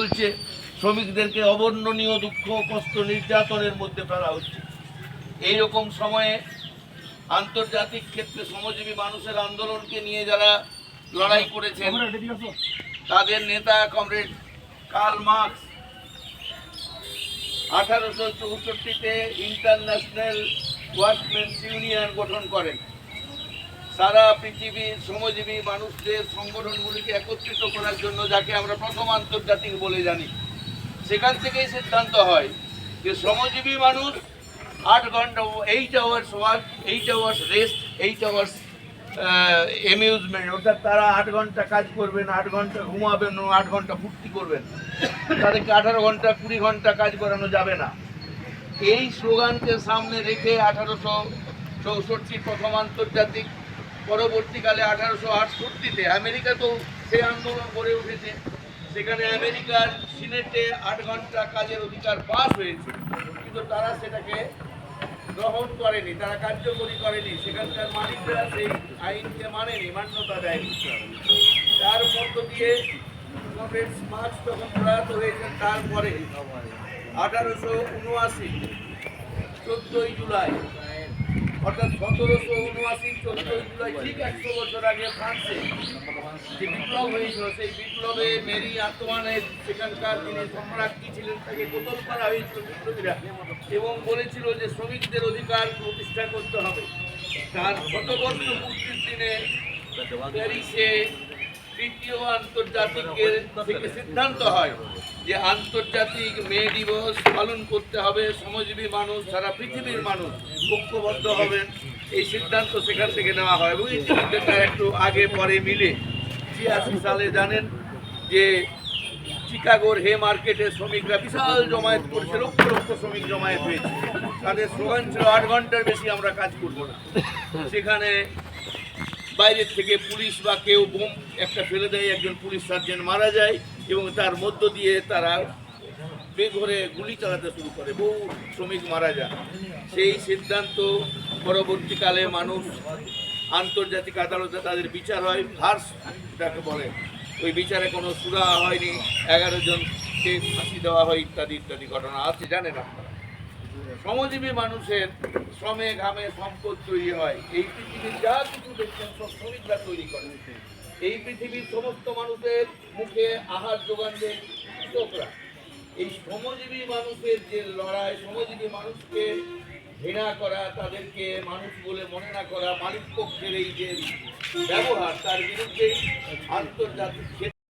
চলছে শ্রমিকদেরকে অবর্ণনীয় দুঃখ কষ্ট নির্যাতনের মধ্যে ফেলা হচ্ছে। এইরকম সময়ে আন্তর্জাতিক ক্ষেত্রে শ্রমজীবী মানুষের আন্দোলনকে নিয়ে যারা লড়াই করেছেন তাদের নেতা কমরেড কার্ল মার্কস আঠারোশো চৌষট্টিতে ইন্টারন্যাশনাল ওয়ার্কমেন্স ইউনিয়ন গঠন করেন। সারা পৃথিবীর শ্রমজীবী মানুষদের সংগঠনগুলিকে একত্রিত করার জন্য যাকে আমরা প্রথম আন্তর্জাতিক বলে জানি। সেখান থেকেই সিদ্ধান্ত হয় যে শ্রমজীবী মানুষ আট ঘণ্টা eight hours work eight hours rest eight hours amusement অর্থাৎ তারা আট ঘণ্টা কাজ করবেন, আট ঘণ্টা ঘুমাবেন আট ঘণ্টা ফুর্তি করবেন। তাদেরকে আঠারো ঘণ্টা কুড়ি ঘণ্টা কাজ করানো যাবে না। এই স্লোগানকে সামনে রেখে আঠারোশো চৌষট্টি প্রথম আন্তর্জাতিক পরবর্তীকালে আঠারোশো আটষট্টিতে আমেরিকাতেও সেই আন্দোলন গড়ে উঠেছে। সেখানে আমেরিকার সিনেটে আট ঘণ্টা কাজের অধিকার পাস হয়েছে। কিন্তু তারা সেটাকে গ্রহণ করেনি, তারা কার্যকরী করেনি। সেখানকার মালিকরা সেই আইনকে মানেনি, মান্যতা দেয়নি। তার মধ্য দিয়ে কমরেডস মার্ক্স যখন প্রয়াত হয়েছেন, তারপরে আঠারোশো উনআশি, চোদ্দই জুলাই অর্থাৎ সতেরোশো উনআশি, চোদ্দই জুলাই, ঠিক একশো বছর আগে ফ্রান্সে যে বিপ্লব হয়েছিল, সেই বিপ্লবে মেরি আত্মানের সেখানকার সম্রাট সম্রাজ্ঞী ছিলেন, তাকে কোতল করা হয়েছিল বিপ্লবীরা এবং বলেছিল যে শ্রমিকদের অধিকার প্রতিষ্ঠা করতে হবে। তার শতবর্ষ পূর্তির দিনে প্যারিসে তৃতীয় আন্তর্জাতিকের থেকে সিদ্ধান্ত হয় যে আন্তর্জাতিক মে দিবস পালন করতে হবে, শ্রমজীবী মানুষ, সারা পৃথিবীর মানুষ ঐক্যবদ্ধ হবে। এই সিদ্ধান্ত সেখান থেকে নেওয়া হয় এবং ইতিমধ্যে তার একটু আগে পরে মিলে ছিয়াশি সালে জানেন যে চিকাগোর হে মার্কেটে শ্রমিকরা বিশাল জমায়েত করছে, লক্ষ লক্ষ শ্রমিক জমায়েত হয়েছে। তাদের স্লোগান ছিল, আট ঘণ্টার বেশি আমরা কাজ করব না। সেখানে বাইরের থেকে পুলিশ বা কেউ বোম একটা ফেলে দেয়, একজন পুলিশ সার্জেন্ট মারা যায় এবং তার মধ্য দিয়ে তারা বেঘরে গুলি চালাতে শুরু করে, বহু শ্রমিক মারা যান সেই সিদ্ধান্ত পরবর্তীকালে মানুষ আন্তর্জাতিক আদালতে তাদের বিচার হয় ভার্স যাকে বলে। ওই বিচারে কোনো সুরা হয়নি, এগারো জনকে ফাঁসি দেওয়া হয় ইত্যাদি ইত্যাদি ঘটনা আছে, জানেন আপনারা। শ্রমজীবী মানুষের শ্রমে ঘামে সম্পদ তৈরি হয়। এই পৃথিবীর যা কিছু দেখছেন সব শ্রমিকরা তৈরি করে এই পৃথিবীর সমস্ত মানুষের মুখে আহার যোগান দেন কৃষকরা। এই শ্রমজীবী মানুষের যে লড়াই, শ্রমজীবী মানুষকে ঘৃণা করা, তাদেরকে মানুষ বলে মনে না করা, মালিক পক্ষের এই যে ব্যবহার, তার বিরুদ্ধেই আন্তর্জাতিক